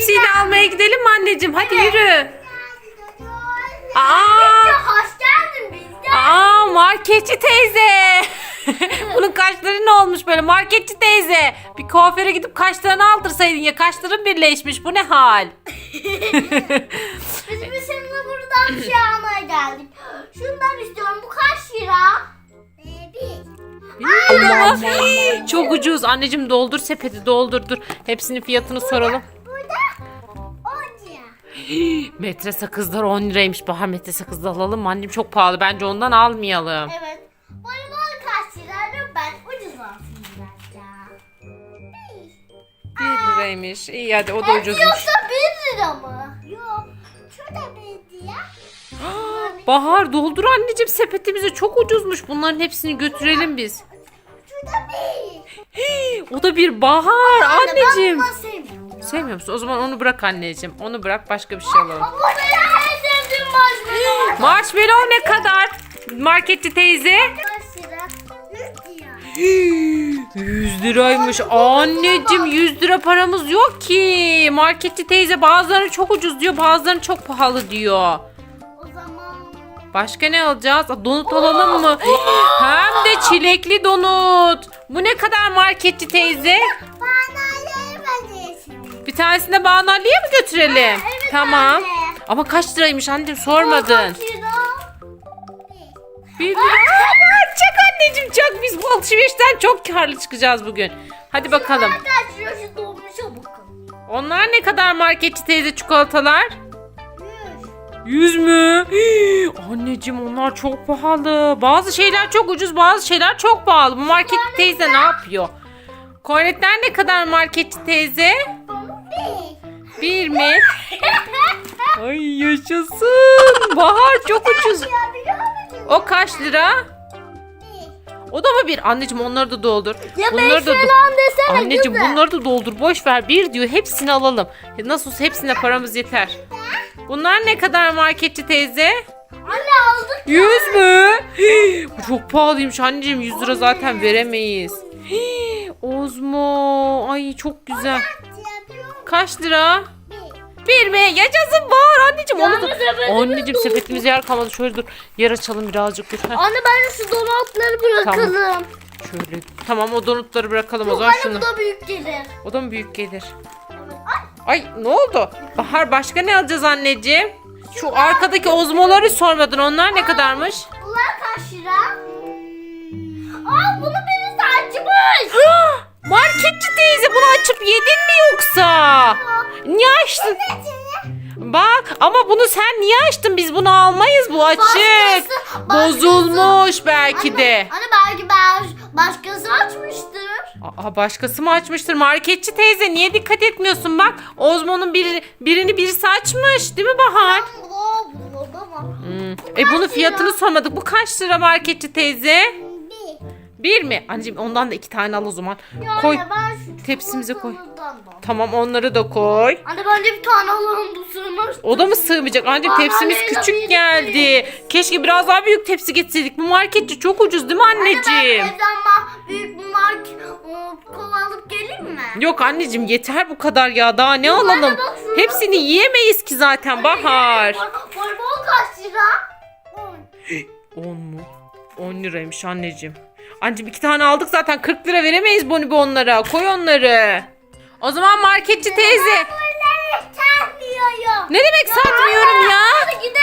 tepsiyle almaya gidelim mi anneciğim? Hadi yürü. Aa, hoş geldin aa marketçi teyze. Bunun kaşları ne olmuş böyle marketçi teyze? Bir kuaföre gidip kaşlarını aldırsaydın ya kaşların birleşmiş. Bu ne hal? Biz bir seninle buradan bir şey almaya geldik. Şundan istiyorum. Bu kaç lira? Ee. Ama çok ucuz. Anneciğim doldur sepeti doldur dur. Hepsinin fiyatını soralım. Burada 10 lira. Metre sakızlar 10 liraymış. Bahar metre sakız da alalım mı? Annem çok pahalı. Bence ondan almayalım. Evet. Voleybol kaç lira? Ben ucuz olsun biraz ya. 1 liraymış. İyi hadi o da ucuzmuş. Yoksa 1 lira mı? Yok. Şurada 1 lira. Bahar doldur anneciğim sepetimize çok ucuzmuş. Bunların hepsini götürelim biz. Şurada 1. O da bir bahar anneciğim. Ben bunu. Sevmiyor musun? O zaman onu bırak anneciğim. Onu bırak başka bir şey alalım. Ama benim en sevdiğim marshmallow. Marshmallow ne kadar? Marketçi teyze. Kaç lira? 100 lira. 100 liraymış. Anneciğim 100 lira paramız yok ki. Marketçi teyze bazıları çok ucuz diyor bazıları çok pahalı diyor. O zaman Başka ne alacağız? Donut alalım mı? Hem de çilekli donut. Bu ne kadar marketçi teyze? banaları tanesini de Banali'ye mi götürelim? evet tamam. anne. Ama kaç liraymış anneciğim sormadın. Bir lira. Aa, çak anneciğim çak. Biz bu alışverişten çok karlı çıkacağız bugün. Hadi bakalım. Onlar ne kadar marketçi teyze çikolatalar? 100. 100 mü? Hii, Anneciğim onlar çok pahalı. Bazı şeyler çok ucuz bazı şeyler çok pahalı. Bu marketçi teyze ne yapıyor? Kornetler ne kadar marketçi teyze? Bir. Mi? Ay yaşasın. Bahar çok ucuz. O kaç lira? O da mı bir? Anneciğim onları da doldur. Ya bunları da falan desene Anneciğim kızım. bunları da doldur. Boş ver. Bir diyor. Hepsini alalım. Nasıl olsa hepsine paramız yeter. Bunlar ne kadar marketçi teyze? Anne aldık. 100 mü? Bu çok pahalıymış anneciğim. 100 lira zaten veremeyiz. Ozmo. Ay çok güzel. Kaç lira? Bir. Mi? Yaşasın var anneciğim. Onu da... Yalnız Anneciğim sepetimize yer kalmadı. Şöyle dur. Yer açalım birazcık dur. Heh, Anne ben şu donatları bırakalım. Şöyle. Tamam o donutları bırakalım o zaman Anne şunu. bu da büyük gelir. O da mı büyük gelir? Ay. Ay ne oldu? Bahar başka ne alacağız anneciğim? Şu arkadaki ozmoları sormadın. Onlar ne kadarmış? Bunlar kaç lira? Aa bunu birisi açmış. Marketçi teyze bunu açıp yedin mi yoksa? Niye açtın? Bak ama bunu sen niye açtın? Biz bunu almayız bu açık. Başkası- Bozulmuş belki de. Anne belki ben başkası açmıştır. Aa, başkası mı açmıştır? Marketçi teyze niye dikkat etmiyorsun? Bak Ozmo'nun bir, birini birisi açmış değil mi Bahar? Bu bu da var. Hmm. E bunun fiyatını sormadık. Bu kaç lira marketçi teyze? Bir. Mi? Anneciğim ondan da iki tane al o zaman. Ya Koy. anne ben şu Tepsimize koy. da- Tamam onları da koy. Anne bence bir tane alalım bu sığmaz. O da mı sığmayacak? Anneciğim Aa, tepsimiz Leyla, küçük büyük geldi. Keşke biraz daha büyük tepsi getirseydik. Bu marketçi çok ucuz değil mi Anne ben anneciğim? evden ma- büyük bir mark o, kova alıp geleyim mi? Yok anneciğim yeter bu kadar ya. Daha ne alalım? bak şurada. Hepsini yiyemeyiz ki zaten Bahar. Voleybol kaç lira? On. 10 mu? 10 liraymış anneciğim. Anneciğim iki tane aldık zaten 40 lira veremeyiz Bonibo onlara. Koy onları. O zaman marketçi teyze. Ne demek satmıyorum ya?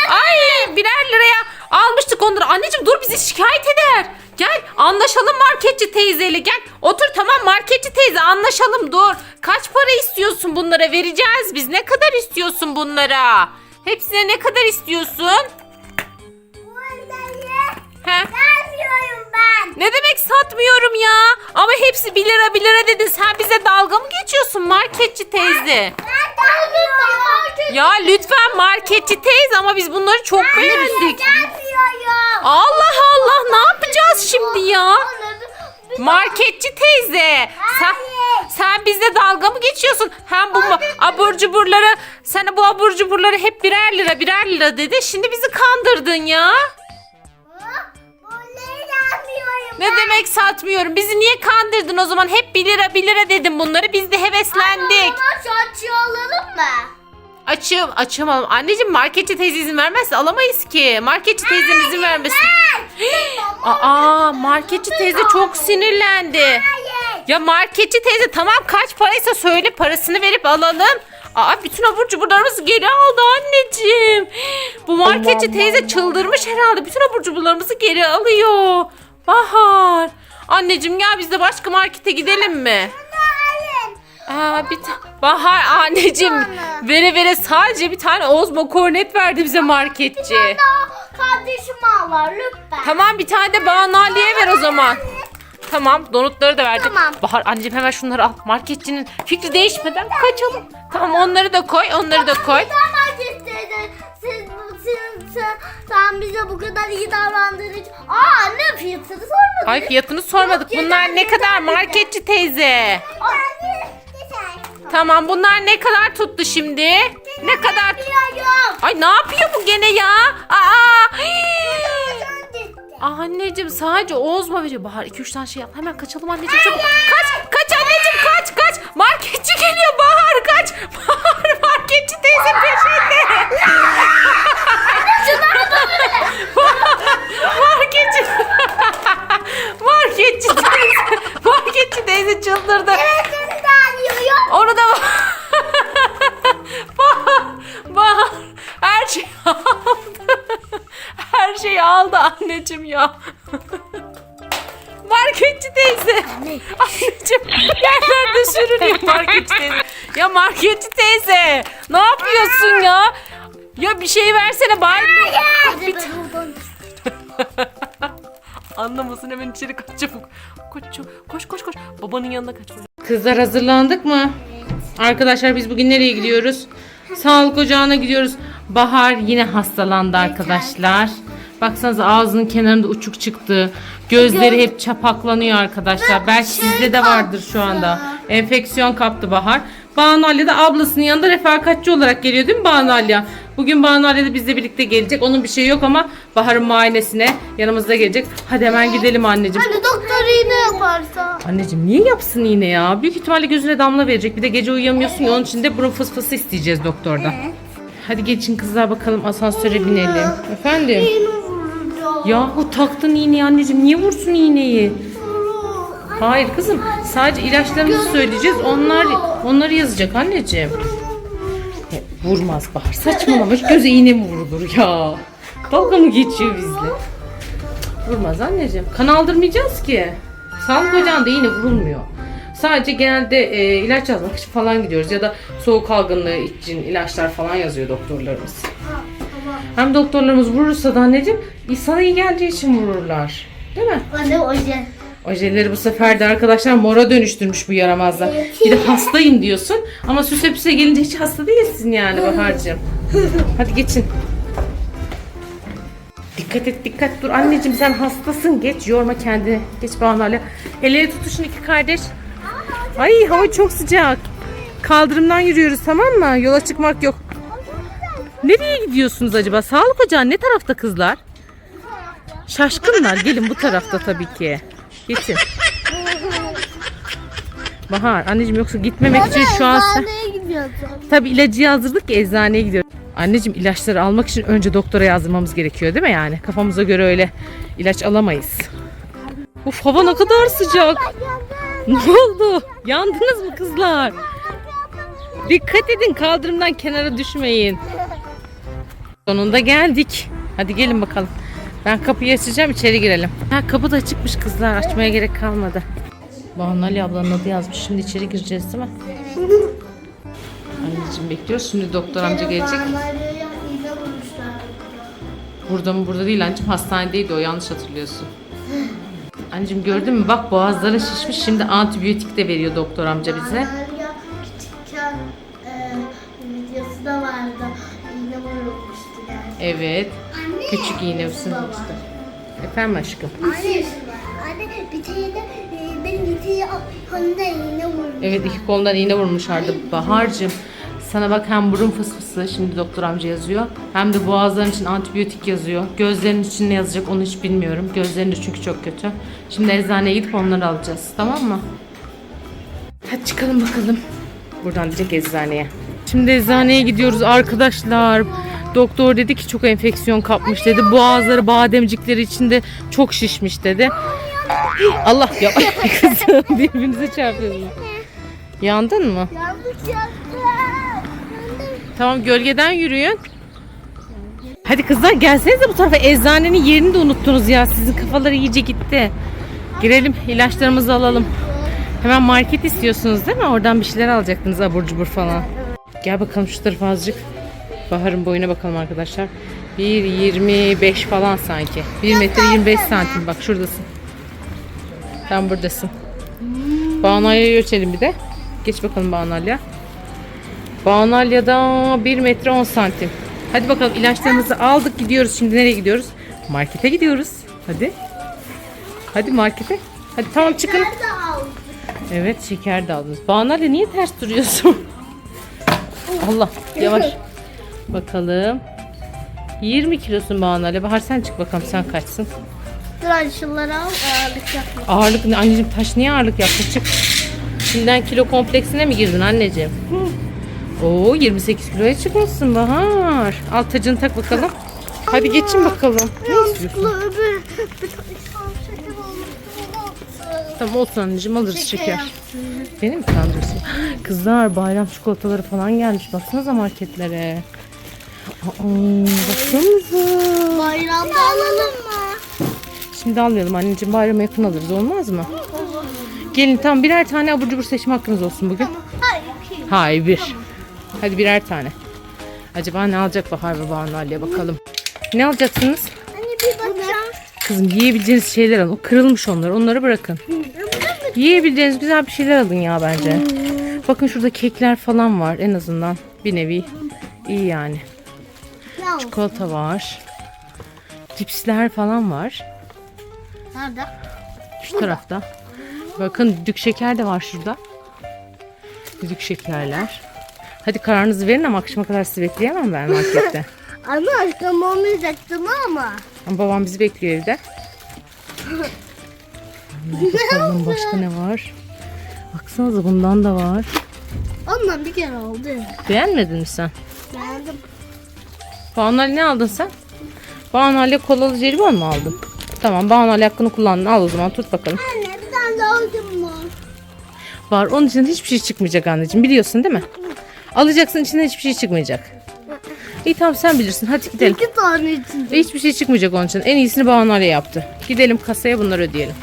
Ay birer liraya almıştık onları. Anneciğim dur bizi şikayet eder. Gel anlaşalım marketçi teyzeyle gel. Otur tamam marketçi teyze anlaşalım dur. Kaç para istiyorsun bunlara vereceğiz biz. Ne kadar istiyorsun bunlara? Hepsine ne kadar istiyorsun? Bunları He? Ben. Ne demek satmıyorum ya? Ama hepsi 1 lira 1 lira dedin. Sen bize dalga mı geçiyorsun marketçi teyze? Ben satmıyorum. Ya lütfen marketçi teyze ama biz bunları çok beğendik. Satmıyorum. Allah Allah ne yapacağız şimdi ya? Marketçi teyze. Sen, Hayır. sen bizle dalga mı geçiyorsun? Hem bu ma- abur cuburları, sana bu abur cuburları hep birer lira birer lira dedi. Şimdi bizi kandırdın ya. Ne demek satmıyorum? Bizi niye kandırdın o zaman? Hep 1 lira 1 lira dedim bunları. Biz de heveslendik. Ama şu açığı alalım mı? Açım, alalım. Anneciğim marketçi teyze izin vermezse alamayız ki. Marketçi teyzenin izin vermesin. Aa, marketçi teyze çok sinirlendi. Ya marketçi teyze tamam kaç paraysa söyle parasını verip alalım. Aa bütün abur cuburlarımızı geri aldı anneciğim. Bu marketçi teyze çıldırmış herhalde. Bütün abur cuburlarımızı geri alıyor. Bahar. Anneciğim gel biz de başka markete gidelim mi? Aa bir ta- Bahar anneciğim vere vere sadece bir tane Ozmo kornet verdi bize marketçi. Daha kardeşim ağlar lütfen. Tamam bir tane de Banu Ali'ye ver o zaman. Tamam donutları da verdik. Tamam. Bahar anneciğim hemen şunları al. Marketçinin fikri değişmeden kaçalım. Tamam onları da koy onları da koy. Tamam istedi. Sen bize bu kadar iyi davrandığın için. Aa anne fiyatını sormadın. Ay fiyatını sormadık. Yok, Bunlar ne kadar marketçi teyze? Tamam bunlar ne kadar tuttu şimdi? Ne kadar? Ay ne yapıyor bu gene ya? Aa! Anneciğim sadece Oğuz mu veriyor? Bahar 2-3 tane şey yap. Hemen kaçalım anneciğim çabuk. Kaç! Kaç anneciğim kaç kaç! Marketçi geliyor Bahar kaç! Bahar marketçi teyze peşinde. Marketçi marketçi teyze marketçi teyze çıldırdı. Arıyorum. Onu da Bahar, Bahar her şeyi aldı. Her şeyi aldı anneciğim ya. Marketçi teyze. Anneciğim yerlerde sürünüyor marketçi teyze. Ya marketçi teyze ne yapıyorsun ya? Ya bir şey versene bari. Ben Anlamasın hemen içeri kaç çabuk. Koş çabuk. koş koş koş. Babanın yanına kaç. Kızlar hazırlandık mı? Arkadaşlar biz bugün nereye gidiyoruz? Sağlık ocağına gidiyoruz. Bahar yine hastalandı arkadaşlar. Baksanıza ağzının kenarında uçuk çıktı. Gözleri hep çapaklanıyor arkadaşlar. Belki sizde de vardır şu anda. Enfeksiyon kaptı Bahar. Banu Ali de ablasının yanında refakatçi olarak geliyor değil mi Banu Ali? Bugün Banu Ali de bizle birlikte gelecek. Onun bir şeyi yok ama Bahar'ın muayenesine yanımızda gelecek. Hadi hemen gidelim anneciğim. Hani doktor iğne yaparsa. Anneciğim niye yapsın iğne ya? Büyük ihtimalle gözüne damla verecek. Bir de gece uyuyamıyorsun ya onun için de burun fıs fısı isteyeceğiz doktordan. Hadi geçin kızlar bakalım asansöre binelim. Efendim? İğne vuracağım. Yahu taktın iğneyi anneciğim. Niye vursun iğneyi? Hayır kızım. Sadece ilaçlarımızı söyleyeceğiz. Onlar onları yazacak anneciğim. Vurmaz Bahar. Saçmalamış. Göze iğne mi vurulur ya? Dalga mı geçiyor bizle? Vurmaz anneciğim. Kan aldırmayacağız ki. Sağlık ocağında iğne vurulmuyor. Sadece genelde e, ilaç yazmak için falan gidiyoruz. Ya da soğuk algınlığı için ilaçlar falan yazıyor doktorlarımız. Hem doktorlarımız vurursa da anneciğim sana iyi geleceği için vururlar. Değil mi? Anne oje. Ojeleri bu sefer de arkadaşlar mora dönüştürmüş bu yaramazlar. Bir de hastayım diyorsun ama süse püse gelince hiç hasta değilsin yani Bahar'cığım. Hadi geçin. Dikkat et dikkat dur anneciğim sen hastasın geç yorma kendini. Geç Bahar'la. Elleri tutuşun iki kardeş. Ay hava çok sıcak. Kaldırımdan yürüyoruz tamam mı? Yola çıkmak yok. Nereye gidiyorsunuz acaba? Sağlık ocağı ne tarafta kızlar? Şaşkınlar. Gelin bu tarafta tabii ki. Geçin. Bahar anneciğim yoksa gitmemek için şu an sen... Tabii ilacı yazdırdık ya eczaneye gidiyoruz. Anneciğim ilaçları almak için önce doktora yazdırmamız gerekiyor değil mi yani? Kafamıza göre öyle ilaç alamayız. Uf hava ne kadar sıcak. Ne oldu? Yandınız mı kızlar? Dikkat edin kaldırımdan kenara düşmeyin. Sonunda geldik. Hadi gelin bakalım. Ben kapıyı açacağım içeri girelim. Ha kapı da açıkmış kızlar. Açmaya gerek kalmadı. Banu Ali ablanın adı yazmış. Şimdi içeri gireceğiz değil mi? Anneciğim bekliyoruz. Şimdi doktor amca gelecek. Burada mı? Burada değil anneciğim. Hastanedeydi o. Yanlış hatırlıyorsun. Anneciğim gördün mü? Bak boğazları şişmiş. Şimdi antibiyotik de veriyor doktor amca bize. Derya küçükken e, videosu da vardı. İğne vurulmuştu. Evet. Anne. Küçük iğne ısınmıştı. Efendim aşkım. Anne, anne bir tane de e, benim bir tane kolumda iğne vurmuş. Evet iki kolundan iğne vurmuşlardı. Bahar'cığım Sana bak hem burun fısfısı şimdi doktor amca yazıyor. Hem de boğazların için antibiyotik yazıyor. Gözlerin için ne yazacak onu hiç bilmiyorum. Gözlerin de çünkü çok kötü. Şimdi eczaneye gidip onları alacağız. Tamam mı? Hadi çıkalım bakalım. Buradan direkt eczaneye. Şimdi eczaneye gidiyoruz arkadaşlar. Doktor dedi ki çok enfeksiyon kapmış dedi. Boğazları, bademcikleri içinde çok şişmiş dedi. Allah ya kızım birbirinize çarpıyorsunuz. Yandın mı? Yanlış yaptım. Tamam gölgeden yürüyün. Hadi kızlar gelsenize bu tarafa. Eczanenin yerini de unuttunuz ya. Sizin kafaları iyice gitti. Girelim ilaçlarımızı alalım. Hemen market istiyorsunuz değil mi? Oradan bir şeyler alacaktınız abur cubur falan. Gel bakalım şu tarafa azıcık. Bahar'ın boyuna bakalım arkadaşlar. 1.25 falan sanki. 1 metre 25 santim. Bak şuradasın. Tam buradasın. Banalya'yı ölçelim bir de. Geç bakalım Banalya. Banalya'da 1 metre 10 santim. Hadi bakalım ilaçlarımızı aldık gidiyoruz. Şimdi nereye gidiyoruz? Markete gidiyoruz. Hadi. Hadi markete. Hadi tamam çıkın. Evet şeker de aldınız. Banalya niye ters duruyorsun? Allah yavaş. Bakalım. 20 kilosun Banalya. Bahar sen çık bakalım sen kaçsın. Dur hadi şunları al. Ağırlık yapma. Ağırlık ne? Anneciğim taş niye ağırlık yaptın? Çık. Şimdiden kilo kompleksine mi girdin anneciğim? Oo 28 kiloya çıkmışsın Bahar. Al tacını tak bakalım. Hadi geçin bakalım. Ne istiyorsun? Öbür bir tane şeker olmuştu. Tamam olsun anneciğim alırız şeker. Beni mi kandırıyorsun? Kızlar bayram çikolataları falan gelmiş. Baksanıza marketlere. Baksanıza. Bayramda alalım mı? Şimdi almayalım anneciğim bayrama yakın alırız olmaz mı? Gelin tamam birer tane abur cubur seçme hakkınız olsun bugün. Hayır. Hayır bir. Hadi birer tane. Acaba ne alacak Bahar ve Banu Ali'ye bakalım. Ne alacaksınız? Hani bir bakacağım. Kızım yiyebileceğiniz şeyler alın. O kırılmış onlar. Onları bırakın. Yiyebileceğiniz güzel bir şeyler alın ya bence. Bakın şurada kekler falan var en azından. Bir nevi iyi yani. Al? Çikolata var. Cipsler falan var. Nerede? Şu tarafta. Bakın düdük şeker de var şurada. Düdük şekerler. Hadi kararınızı verin ama akşama kadar sizi bekleyemem ben markette. Anne aşkım olmayacaktım ama. Ama babam bizi bekliyor evde. Bakalım başka ne var? Baksanıza bundan da var. Ondan bir kere oldu. Beğenmedin mi sen? Beğendim. Banu Ali ne aldın sen? Banu Ali kolalı jelibon mu aldın? Tamam Banu Ali hakkını kullandın. Al o zaman tut bakalım. Anne bir tane daha mı? Var onun içinden hiçbir şey çıkmayacak anneciğim. Biliyorsun değil mi? Alacaksın içinden hiçbir şey çıkmayacak. İyi tamam sen bilirsin. Hadi gidelim. İki tane için. Hiçbir şey çıkmayacak onun için. En iyisini Banu Ali yaptı. Gidelim kasaya bunları ödeyelim.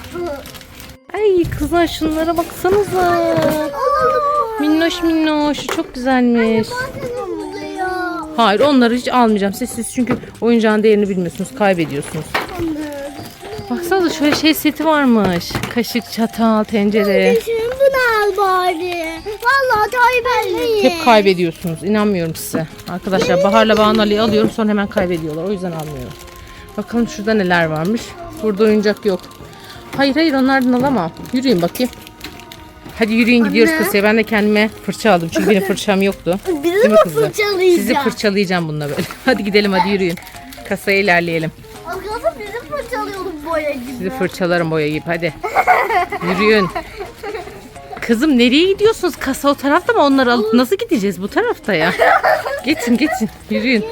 Ay kızlar şunlara baksanıza. Minnoş minnoş. Çok güzelmiş. Ya. Hayır onları hiç almayacağım. Siz, siz çünkü oyuncağın değerini bilmiyorsunuz. Kaybediyorsunuz. Baksanıza şöyle şey seti varmış. Kaşık, çatal, tencere. Şimdi bunu al bari. Vallahi kaybetmeyin. Hep kaybediyorsunuz. İnanmıyorum size. Arkadaşlar Bahar'la Banu Ali'yi alıyorum sonra hemen kaybediyorlar. O yüzden almıyorum. Bakalım şurada neler varmış. Burada oyuncak yok. Hayır hayır onlardan alamam. Yürüyün bakayım. Hadi yürüyün gidiyoruz Anne. kasaya. Ben de kendime fırça aldım. Çünkü benim fırçam yoktu. Bizi Değil mi kızlar? fırçalayacak? Sizi fırçalayacağım bununla böyle. Hadi gidelim hadi yürüyün. Kasaya ilerleyelim. Arkadaşlar bizi fırçalıyorduk boya gibi. Sizi fırçalarım boya gibi hadi. Yürüyün. Kızım nereye gidiyorsunuz? Kasa o tarafta mı? Onları alıp nasıl gideceğiz bu tarafta ya? Geçin geçin yürüyün.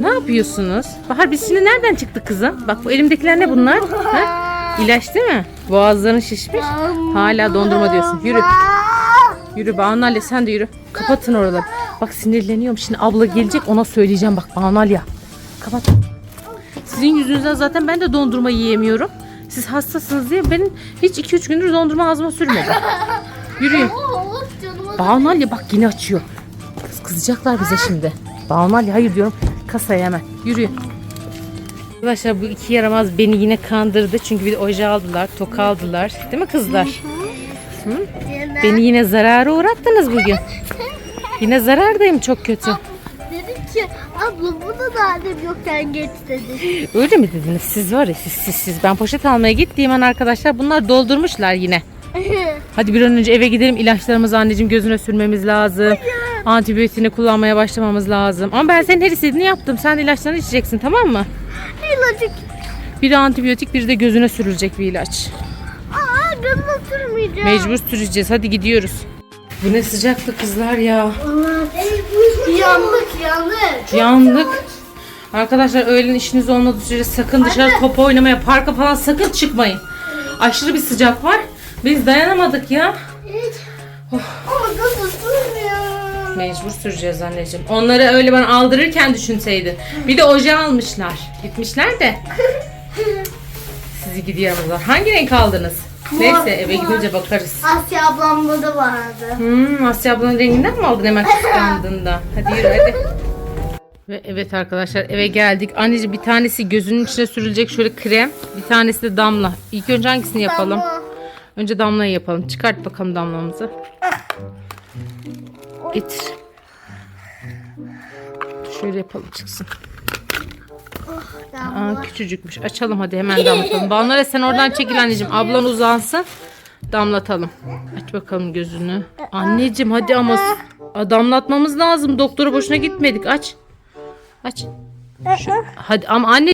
Ne yapıyorsunuz? Bahar biz şimdi nereden çıktık kızım? Bak bu elimdekiler ne bunlar? Ha? İlaç değil mi? Boğazların şişmiş. Hala dondurma diyorsun. Yürü. Yürü Banu Ali sen de yürü. Kapatın oraları. Bak sinirleniyorum. Şimdi abla gelecek ona söyleyeceğim bak Banu Ali ya. Kapat. Sizin yüzünüzden zaten ben de dondurma yiyemiyorum. Siz hastasınız diye benim hiç 2-3 gündür dondurma ağzıma sürmedi. Yürüyün. Banu Ali bak yine açıyor. Kız kızacaklar bize şimdi. Banu Ali hayır diyorum. Kasaya hemen. Yürüyün. Arkadaşlar bu iki yaramaz beni yine kandırdı. Çünkü bir de oje aldılar, toka aldılar. Değil mi kızlar? Beni yine zarara uğrattınız bugün. Yine zarardayım çok kötü. Dedik ki abla bunu da annem yokken geç dedi. Öyle mi dediniz? Siz var ya siz siz siz. Ben poşet almaya gittiğim an arkadaşlar bunlar doldurmuşlar yine. Hadi bir an önce eve gidelim. İlaçlarımızı anneciğim gözüne sürmemiz lazım. Antibiyotiğini kullanmaya başlamamız lazım. Ama ben senin her istediğini yaptım. Sen ilaçlarını içeceksin tamam mı? İlacık. Biri antibiyotik biri de gözüne sürülecek bir ilaç. Aa gözüme sürmeyeceğim. Mecbur süreceğiz. Hadi gidiyoruz. Bu ne sıcaktı kızlar ya. Yandık yandık. Yandık. Arkadaşlar öğlen işiniz olmadığı sürece sakın dışarı top oynamaya, parka falan sakın çıkmayın. Aşırı bir sıcak var. Biz dayanamadık ya. Gözü sürmüyor. Mecbur süreceğiz anneciğim. Onları öyle ben aldırırken düşünseydin. Bir de oje almışlar. Gitmişler de. Sizi gidi yaramazlar. Hangi renk aldınız? Neyse eve gidince bakarız. Asya ablamda da vardı. Hmm, Asya ablanın renginden mi aldın hemen kıskandığında? Hadi yürü hadi. Ve evet arkadaşlar eve geldik. Anneciğim bir tanesi gözünün içine sürülecek şöyle krem. Bir tanesi de damla. İlk önce hangisini yapalım? Damla. Önce damlayı yapalım. Çıkart bakalım damlamızı. Getir. Şöyle yapalım çıksın. Aa, küçücükmüş. Açalım hadi hemen damlatalım. Banlara sen oradan çekil anneciğim. Ablan uzansın. Damlatalım. Aç bakalım gözünü. Anneciğim hadi ama damlatmamız lazım. Doktora boşuna gitmedik. Aç. Aç. Şu- hadi ama anne